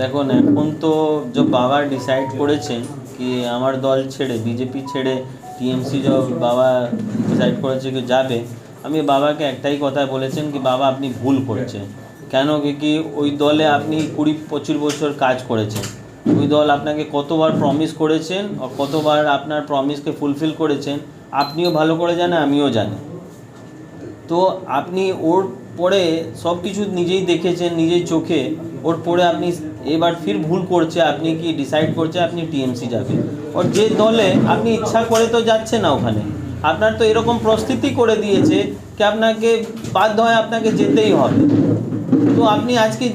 দেখুন, এখন তো যে বাবা ডিসাইড করেছেন কি আমার দল ছেড়ে বিজেপি ছেড়ে টিএমসি যে বাবা ডিসাইড করেছে কি যাবে, আমি বাবাকে একটাই কথা বলেছেন কি বাবা আপনি ভুল করছেন। কেন কি ওই দলে আপনি কুড়ি, পঁচিশ বছর কাজ করেছেন। ওই দল আপনাকে কতবার প্রমিস করেছেন আর কতবার আপনার প্রমিসকে ফুলফিল করেছেন, আপনিও ভালো করে জানেন, আমিও জানি। তো আপনি ওর পরে সব কিছু নিজেই দেখেছেন নিজের চোখে। ওর পরে আপনি এবার ফির ভুল করছে, আপনি কি ডিসাইড করছে, আপনি টিএমসি যাবেন ওর যে দলে আপনি ইচ্ছা করে তো যাচ্ছে না ওখানে। আপনার তো এরকম প্রস্তুতি করে দিয়েছে কি আপনাকে বাধ্য হয় আপনাকে যেতেই হবে। তো আপনি আজকে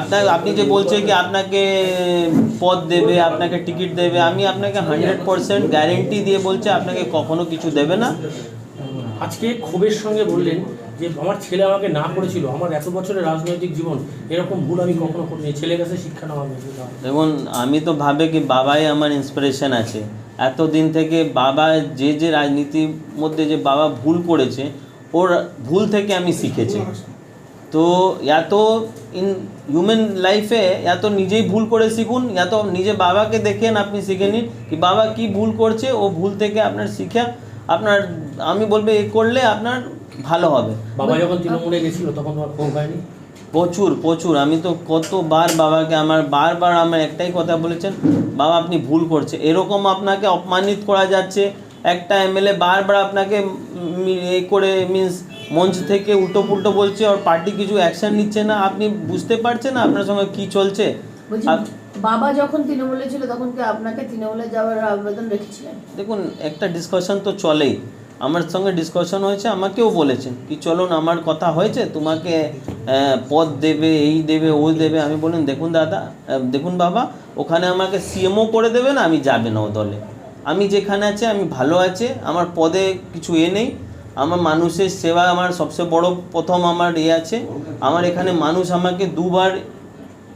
আপনার, আপনি যে বলছে কি আপনাকে পদ দেবে, আপনাকে টিকিট দেবে, আমি আপনাকে হান্ড্রেড পারসেন্ট গ্যারেন্টি দিয়ে বলছে, আপনাকে কখনো কিছু দেবে না। আজকে ক্ষোভের সঙ্গে বললেন যে আমার ছেলে আমাকে না করেছিল, আমার এত বছরের রাজনৈতিক জীবন, এরকম ভুল আমি কখনো করিনি। ছেলে কাছে শিক্ষা নেওয়া দেখুন, আমি তো ভাবে কি বাবাই আমার ইন্সপিরেশন আছে। এতদিন থেকে বাবা যে যে রাজনীতির মধ্যে যে বাবা ভুল করেছে, ওর ভুল থেকে আমি শিখেছি। তো এত ইন হিউম্যান লাইফে এত নিজেই ভুল করে শিখুন এত নিজে বাবাকে দেখেন আপনি শিখে নিন কি বাবা কি ভুল করছে, ও ভুল থেকে আপনার শিখে, আপনার, আমি বলব এ করলে আপনার ভালো হবে। বাবা যখন তৃণমূলে গেছিল তখন তোমার ক্ষোভ হয়নি? প্রচুর প্রচুর। আমি তো কতবার বাবাকে আমার বারবার আমার একটাই কথা বলেছেন বাবা আপনি ভুল করছে। এরকম আপনাকে অপমানিত করা যাচ্ছে। একটা এমএলএ বারবার আপনাকে এ করে মিন্স মঞ্চ থেকে উল্টো পুল্টো বলছে আর পার্টি কিছু অ্যাকশন নিচ্ছে না। আপনি বুঝতে পারছেন না আপনার সঙ্গে কি চলছে? বাবা যখন তৃণমূলে ছিল তখন কি আপনাকে তৃণমূলে যাওয়ার আবেদন রেখেছিলেন? দেখুন একটা ডিসকাশন তো চলেই। আমার সঙ্গে ডিসকাশন হয়েছে, আমাকেও বলেছেন কি, চলুন, আমার কথা হয়েছে, তোমাকে পদ দেবে, এই দেবে, ও দেবে। আমি বললাম, দেখুন দাদা দেখুন বাবা, ওখানে আমাকে সিএমও করে দেবে না, আমি যাবে না ও দলে। আমি যেখানে আছে, আমি ভালো আছে, আমার পদে কিছু এ নেই। আমার মানুষের সেবা আমার সবচেয়ে বড়, প্রথম আমার এ আছে। আমার এখানে মানুষ আমাকে দুবার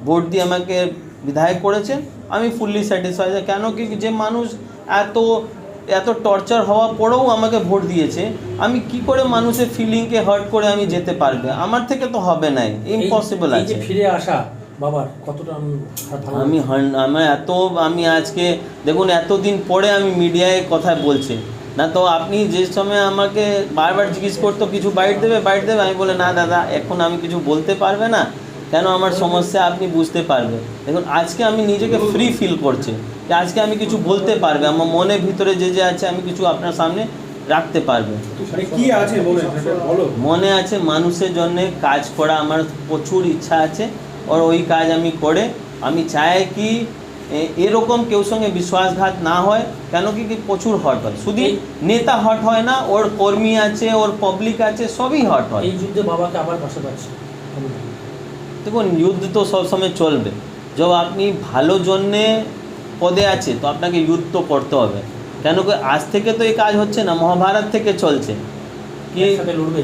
ভোট দিয়ে আমাকে বিধায়ক করেছেন আমি ফুললি স্যাটিসফাইড কেন কি, যে মানুষ এত এত টর্চার হওয়া পরেও আমাকে ভোট দিয়েছে। আমি কি করে মানুষের ফিলিংকে হার্ট করে আমি যেতে পারবে? আমার থেকে তো হবে না ইম্পসিবল আছে। ফিরে আসা বাবার কতটা আমি আমার এত আমি আজকে দেখুন এতদিন পরে আমি মিডিয়ায় কথা বলছি। না তো আপনি যে সময় আমাকে বারবার জিজ্ঞেস করতো কিছু বাইট দেবে বাইট দেবে? আমি বলে না দাদা এখন আমি কিছু বলতে পারবে না। কেন আমার সমস্যা আপনি বুঝতে পারবেন? দেখুন আজকে আমি নিজেকে ফ্রি ফিল করছি। যে আজকে আমি কিছু বলতে পারবে আমার মনের ভিতরে যে যে আছে আমি কিছু আপনার সামনে রাখতে পারবে। মানে কি আছে মনে মনে আছে মানুষের জন্য কাজ করা আমার প্রচুর ইচ্ছা আছে আর ওই কাজ আমি করে আমি চাই কি এরকম কেউ সঙ্গে বিশ্বাসঘাত না হয় কেন কি কি প্রচুর হট হয়। শুধু নেতা হট হয় না ওর কর্মী আছে ওর পাবলিক আছে সবই হট হয়। এই যুদ্ধে বাবাকে আবার পাশে পাচ্ছি। দেখুন যুদ্ধ তো সবসময় চলবে। যখন আপনি ভালো জন্যে পদে আছে তো আপনাকে যুদ্ধ তো করতে হবে। কেন কি আজ থেকে তো এই কাজ হচ্ছে না মহাভারত থেকে চলছে। কি লড়বে?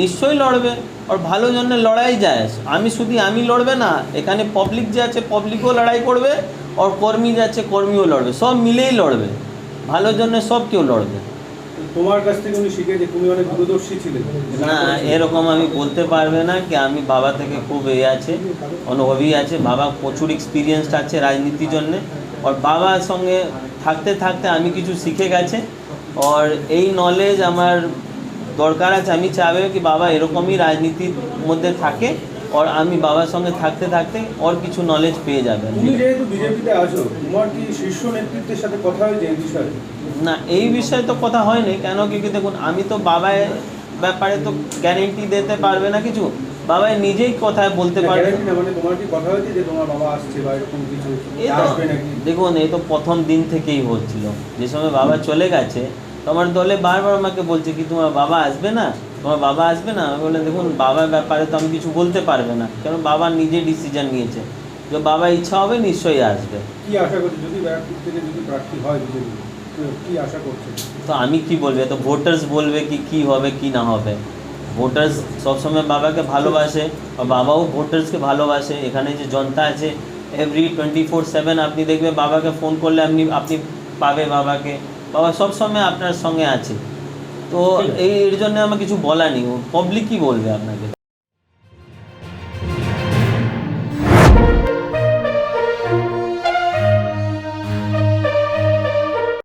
নিশ্চয়ই লড়বে। আর ভালো জন্য লড়াই যায়। আমি শুধু আমি লড়বে না এখানে পাবলিক যে আছে পাবলিকও লড়াই করবে আর কর্মী যে আছে কর্মীও লড়বে। সব মিলেই লড়বে। ভালো জন্য সব কেউ লড়বে। তোমার কাছ থেকে উনি শিখে যে তুমি অনেক দূরদর্শী ছিলে। না এরকম আমি বলতে পারবে না কি আমি বাবা থেকে খুব এ আছে অনুভবী আছে বাবা প্রচুর আছে রাজনীতির জন্যে। আর বাবার সঙ্গে থাকতে থাকতে আমি কিছু শিখে গেছে। আর এই নলেজ আমার দরকার আছে আমি চাইবে কি বাবা এরকমই রাজনীতির মধ্যে থাকে আর আমি বাবার সঙ্গে থাকতে থাকতে ওর কিছু নলেজ পেয়ে যাবেন তুমি যেহেতু বিজেপিতে আছো তোমার কি শীর্ষ নেতৃত্বের সাথে কথা বিষয়ে না এই বিষয়ে তো কথা হয়নি। কেন? কি কি দেখুন আমি তো বাবায় ব্যাপারে তো গ্যারেন্টি দিতে পারবে না কিছু? বাবাই নিজেই কথায় বলতে পারবে মানে বাবা দেখুন এই তো প্রথম দিন থেকেই হচ্ছিল। যে সময় বাবা চলে গেছে তোমার দলে বারবার আমাকে বলছে কি তোমার বাবা আসবে না? তোমার বাবা আসবে না? আমি বললাম দেখুন বাবার ব্যাপারে তো আমি কিছু বলতে পারবে না। কারণ বাবা নিজে ডিসিশন নিয়েছে। যে বাবা ইচ্ছা হবে নিশ্চয়ই আসবে। কি আশা করছে? যদি ব্যারাকপুর থেকে যদি প্রার্থী হয় বিজেপি কি আশা করছে তো আমি কি বলব তো ভোটার্স বলবে কি কি হবে কি না হবে। ভোটার্স সবসময় বাবাকে ভালোবাসে আর বাবাও ভোটার্সকে ভালোবাসে। এখানে যে জনতা আছে এভরি টোয়েন্টি ফোর সেভেন আপনি দেখবে বাবাকে ফোন করলে আপনি আপনি পাবে বাবাকে। বাবা সবসময় আপনার সঙ্গে আছে। তো এই এর জন্য আমার কিছু বলা নেই। পাবলিক কি বলবে আপনাকে?